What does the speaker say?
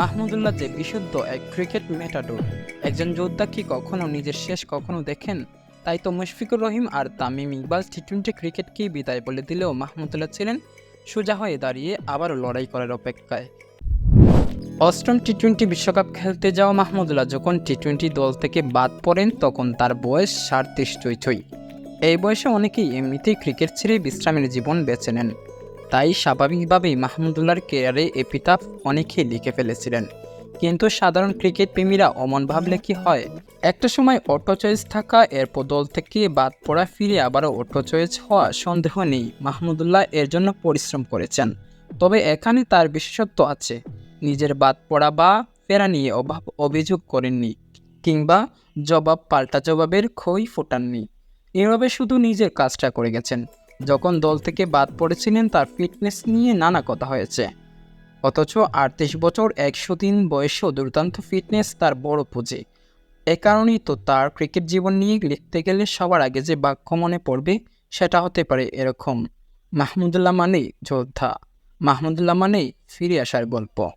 মাহমুদুল্লাহ যে বিশুদ্ধ এক ক্রিকেট মেটাডোর একজন যোদ্ধা কি কখনো নিজের শেষ কখনো দেখেন? তাই তো মুশফিকুর রহিম আর তামিম ইকবাল টি টোয়েন্টি ক্রিকেটকেই বিদায় বলে দিলেও মাহমুদুল্লাহ ছিলেন সোজা হয়ে দাঁড়িয়ে আবারও লড়াই করার অপেক্ষায়। অষ্টম টি টোয়েন্টি বিশ্বকাপ খেলতে যাওয়া মাহমুদুল্লাহ যখন টি টোয়েন্টি দল থেকে বাদ পড়েন, তখন তার বয়স সাড়ত্রিশ ছই এই বয়সে অনেকেই এমনিতেই ক্রিকেট ছেড়ে বিশ্রামের জীবন বেছে নেন। তাই স্বাভাবিকভাবেই মাহমুদুল্লাহর কেরিয়ারে এপিতাফ অনেকেই লিখে ফেলেছিলেন। কিন্তু সাধারণ ক্রিকেট প্রেমীরা অমন ভাবলে কি হয়? একটা সময় অটো চয়েস থাকা, এরপর দল থেকে বাদ পড়া, ফিরে আবারও অটো চয়েস হওয়া সন্দেহ নেই। মাহমুদুল্লাহ এর জন্য পরিশ্রম করেছেন। তবে এখানে তার বিশেষত্ব আছে। নিজের বাদ পড়া বা ফেরা নিয়ে অভাব অভিযোগ করেননি কিংবা জবাব পাল্টা জবাবের খই ফোটাননি। এভাবে শুধু নিজের কাজটা করে গেছেন। যখন দল থেকে বাদ পড়েছিলেন, তার ফিটনেস নিয়ে নানা কথা হয়েছে। অথচ আটত্রিশ বছর, একশো দিন বয়সেও দুর্দান্ত ফিটনেস তার বড় পুঁজি। এ কারণেই তো তার ক্রিকেট জীবন নিয়ে লিখতে গেলে সবার আগে যে বাক্য মনে পড়বে, সেটা হতে পারে এরকম। মাহমুদুল্লাহ মানেই যোদ্ধা। মাহমুদুল্লাহ মানেই ফিরে আসার গল্প।